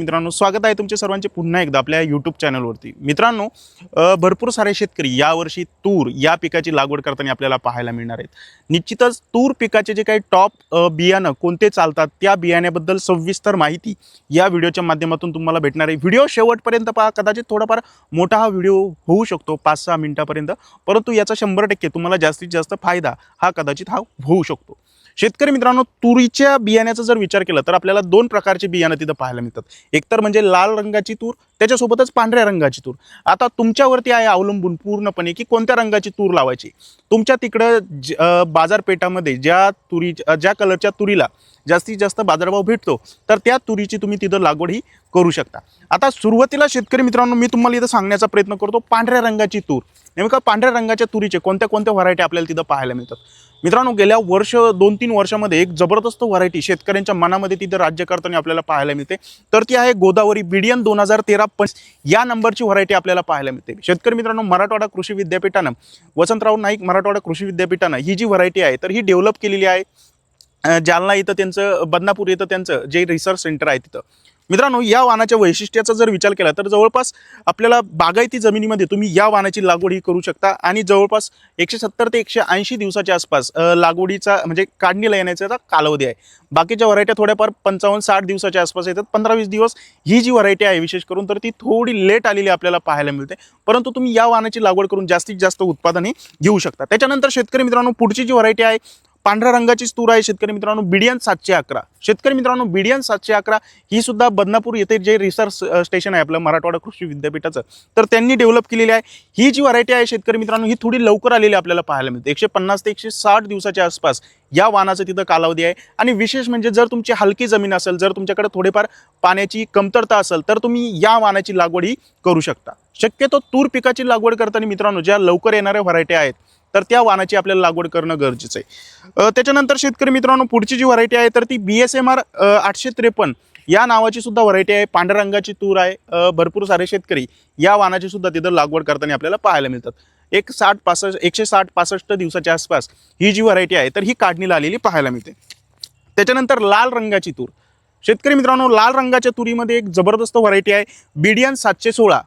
मित्रांनो स्वागत आहे तुमचे सर्वांचे पुन्हा एकदा आपल्या यूट्यूब चॅनलवरती मित्रांनो भरपूर सारे शेतकरी यावर्षी तूर या पिकाची लागवड करताना आपल्याला पाहायला मिळणार आहेत. निश्चितच तूर पिकाचे जे काही टॉप बियाणं कोणते चालतात त्या बियाण्याबद्दल सविस्तर माहिती या व्हिडिओच्या माध्यमातून तुम्हाला भेटणार आहे. व्हिडिओ शेवटपर्यंत पहा कदाचित थोडाफार मोठा हा व्हिडिओ होऊ शकतो पाच सहा मिनिटापर्यंत. परंतु याचा शंभर टक्के तुम्हाला जास्तीत जास्त फायदा हा कदाचित हा होऊ शकतो. शेतकरी मित्रांनो तुरीच्या बियाण्याचा जर विचार केला तर आपल्याला दोन प्रकारचे बियाणं तिथं पाहायला मिळतात. एकतर म्हणजे लाल रंगाची तूर त्याच्यासोबतच पांढऱ्या रंगाची तूर. आता तुमच्यावरती आहे अवलंबून पूर्णपणे की कोणत्या रंगाची तूर लावायची? तुमच्या तिकडं ज- बाजारपेठामध्ये ज्या तुरी ज्या कलरच्या तुरीला जास्तीत जास्त बाजारभाव भेटतो तर त्या तुरीची तुम्ही तिथं लागवड ही करू शकता. आता सुरुवातीला शेतकरी मित्रांनो मी तुम्हाला इथं सांगण्याचा प्रयत्न करतो पांढऱ्या रंगाची तूर. नेमका पांढऱ्या रंगाच्या तुरीचे कोणत्या कोणत्या व्हरायटी आपल्याला तिथं पाहायला मिळतात? मित्रांनो गेल्या वर्ष दोन तीन वर्षामध्ये एक जबरदस्त व्हरायटी शेतकऱ्यांच्या मनामध्ये तिथं राज्य करताना आपल्याला पाहायला मिळते. तर ती आहे गोदावरी बिडियन दोन हजार तेरा पंच या नंबरची व्हरायटी आपल्याला पाहायला मिळते. शेतकरी मित्रांनो मराठवाडा कृषी विद्यापीठानं वसंतराव नाईक मराठवाडा कृषी विद्यापीठानं ही जी व्हरायटी आहे तर ही डेव्हलप केलेली आहे. जालना इथं त्यांचं बदनापूर इथं त्यांचं जे रिसर्च सेंटर आहे तिथं. मित्रांनो या वाहनाच्या वैशिष्ट्याचा जर विचार केला तर जवळपास आपल्याला बागायती जमिनीमध्ये तुम्ही या वाहनाची लागवड ही करू शकता आणि जवळपास एकशे सत्तर ते एकशे ऐंशी दिवसाच्या आसपास लागवडीचा म्हणजे काढणीला येण्याचा कालावधी आहे. बाकीच्या व्हरायट्या थोड्याफार पंचावन्न साठ दिवसाच्या आसपास येतात पंधरा वीस दिवस ही जी व्हरायटी आहे विशेष करून तर ती थोडी लेट आलेली आपल्याला पाहायला मिळते. परंतु तुम्ही या वाहनाची लागवड करून जास्तीत जास्त उत्पादन घेऊ शकता. त्याच्यानंतर शेतकरी मित्रांनो पुढची जी व्हरायटी आहे पांढऱ्या रंगाचीच तूर आहे शेतकरी मित्रांनो बिडियन सातशे अकरा. शेतकरी मित्रांनो बिडियन सातशे अकरा ही सुद्धा बदनापूर येथे जे रिसर्च स्टेशन आहे आपलं मराठवाडा कृषी विद्यापीठाचं. तर त्यांनी डेव्हलप केलेली आहे. ही जी व्हरायटी आहे शेतकरी मित्रांनो ही थोडी लवकर आलेली आपल्याला पाहायला मिळते. एकशे पन्नास ते एकशे साठ दिवसाच्या आसपास या वाहनाचं तिथं कालावधी आहे. आणि विशेष म्हणजे जर तुमची हलकी जमीन असेल जर तुमच्याकडे थोडेफार पाण्याची कमतरता असेल तर तुम्ही या वाहनाची लागवड ही करू शकता. शक्यतो तूर पिकाची लागवड करताना मित्रांनो ज्या लवकर येणाऱ्या व्हरायटी आहेत तर त्या वाहनाची आपल्याला लागवड करणं गरजेचं आहे. त्याच्यानंतर शेतकरी मित्रांनो पुढची जी व्हरायटी आहे तर ती बी एस एम आर आठशे त्रेपन्न. या नावाची सुद्धा व्हरायटी आहे. पांढऱ्या रंगाची तूर आहे. भरपूर सारे शेतकरी या वाहनाची सुद्धा तिथं लागवड करताना आपल्याला पाहायला मिळतात. एक साठ पासष्ट एकशे साठ पासष्ट दिवसाच्या आसपास ही जी व्हरायटी आहे तर ही काढणीला आलेली पाहायला मिळते. त्याच्यानंतर लाल रंगाची तूर. शेतकरी मित्रांनो लाल रंगाच्या तुरीमध्ये एक जबरदस्त व्हरायटी आहे. बीडियन सातशे सोळा.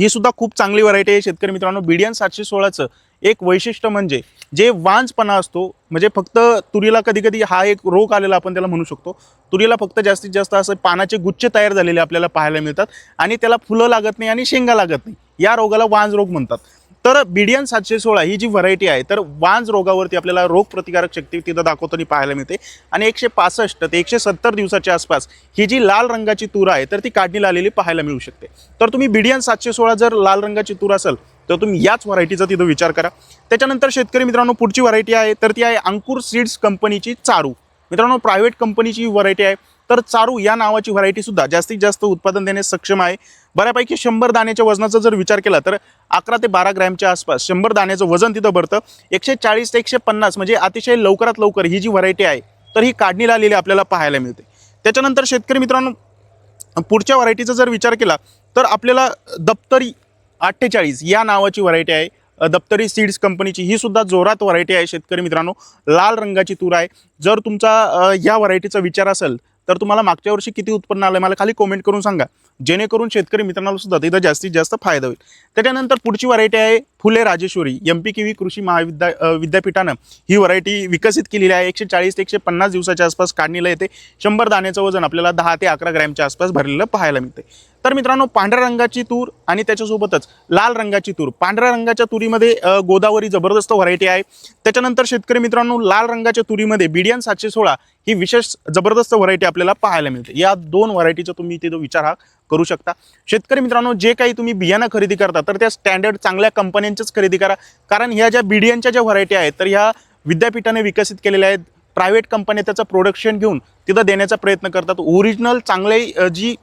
ही सुद्धा खूप चांगली व्हरायटी आहे शेतकरी मित्रांनो. बीडियन सातशे सोळाचं एक वैशिष्ट्य म्हणजे जे वांजपणा असतो म्हणजे फक्त तुरीला कधी कधी हा एक रोग आलेला आपण त्याला म्हणू शकतो. तुरीला फक्त जास्तीत जास्त असं पानाचे गुच्छ तयार झालेले आपल्याला पाहायला मिळतात आणि त्याला फुलं लागत नाही आणि शेंगा लागत नाही. या रोगाला वांज रोग म्हणतात. तर बिडियन सातशे सोळा ही जी व्हरायटी आहे तर वांज रोगावरती आपल्याला रोगप्रतिकारक शक्ती तिथं दाखवताना पाहायला मिळते. आणि एकशे पासष्ट ते एकशे सत्तर दिवसाच्या आसपास ही जी लाल रंगाची तूर आहे तर ती काढणीला आलेली पाहायला मिळू शकते. तर तुम्ही बिडियन सातशे सोळा जर लाल रंगाची तूर असेल तर तुम्ही याच व्हरायटीचा तिथं विचार करा. त्याच्यानंतर शेतकरी मित्रांनो पुढची व्हरायटी आहे तर ती आहे अंकुर सीड्स कंपनीची चारू. मित्रांनो प्रायव्हेट कंपनीची व्हरायटी आहे. तर चारू या नावाची व्हरायटी सुद्धा जास्तीत जास्त उत्पादन देण्यास सक्षम आहे. बऱ्यापैकी शंभर दाण्याच्या वजनाचा जर विचार केला तर अकरा ते बारा ग्रॅमच्या आसपास शंभर दाण्याचं वजन तिथं भरतं एकशे चाळीस ते एकशे पन्नास म्हणजे अतिशय लवकरात लवकर ही जी व्हरायटी आहे तर ही काढणीला आलेली आपल्याला पाहायला मिळते. त्याच्यानंतर शेतकरी मित्रांनो पुढच्या व्हरायटीचा जर विचार केला तर आपल्याला दप्तरी अठ्ठेचाळीस या नावाची व्हरायटी आहे. दप्तरी सीड्स कंपनीची ही सुद्धा जोरात व्हरायटी आहे शेतकरी मित्रांनो. लाल रंगाची तूर आहे. जर तुमचा या व्हरायटीचा विचार असेल तर तुम्हाला मागच्या वर्षी किती उत्पन्न आलं मला खाली कमेंट करून सांगा. जेणेकरून शेतकरी मित्रांना सुद्धा तिथं जास्तीत जास्त फायदा होईल. त्याच्यानंतर पुढची व्हरायटी आहे Phule Rajeshwari M P K V कृषी महाविद्या विद्यापीठानं ही व्हरायटी विकसित केलेली आहे. एकशे चाळीस ते एकशे पन्नास दिवसाच्या आसपास काढणीला येते. शंभर दाण्याचं वजन आपल्याला दहा ते अकरा ग्रॅमच्या आसपास भरलेलं पाहायला मिळते. तर मित्रांनो पांढऱ्या रंगाची तूर आणि त्याच्यासोबतच लाल रंगाची तूर. पांढऱ्या रंगाच्या तुरीमध्ये गोदावरी जबरदस्त व्हरायटी आहे. त्याच्यानंतर शेतकरी मित्रांनो लाल रंगाच्या तुरीमध्ये बिडियन सातशे सोळा ही विशेष जबरदस्त व्हरायटी आपल्याला पाहायला मिळते. या दोन व्हरायटीचा तुम्ही तिथं विचार हा. करू शकता. शेतकरी मित्रांनो जे काही तुम्ही बियाणं खरेदी करता तर त्या स्टँडर्ड चांगल्या कंपन्यांच्याच खरेदी करा. कारण ह्या ज्या बिडियनच्या ज्या व्हरायटी आहेत तर ह्या विद्यापीठाने विकसित केलेल्या आहेत. प्रायव्हेट कंपन्या त्याचं प्रोडक्शन घेऊन तिथं देण्याचा प्रयत्न करतात. ओरिजिनल चांगले जी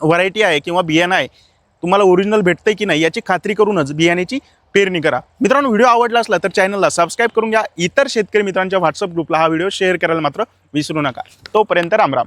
व्हरायटी आहे किंवा बियाणं आहे तुम्हाला ओरिजिनल भेटतंय की नाही याची खात्री करूनच बियाण्याची पेरणी करा. मित्रांनो व्हिडिओ आवडला असला तर चॅनलला सबस्क्राईब करून घ्या. इतर शेतकरी मित्रांच्या व्हॉट्सअप ग्रुपला हा व्हिडिओ शेअर करायला मात्र विसरू नका. तोपर्यंत रामराम.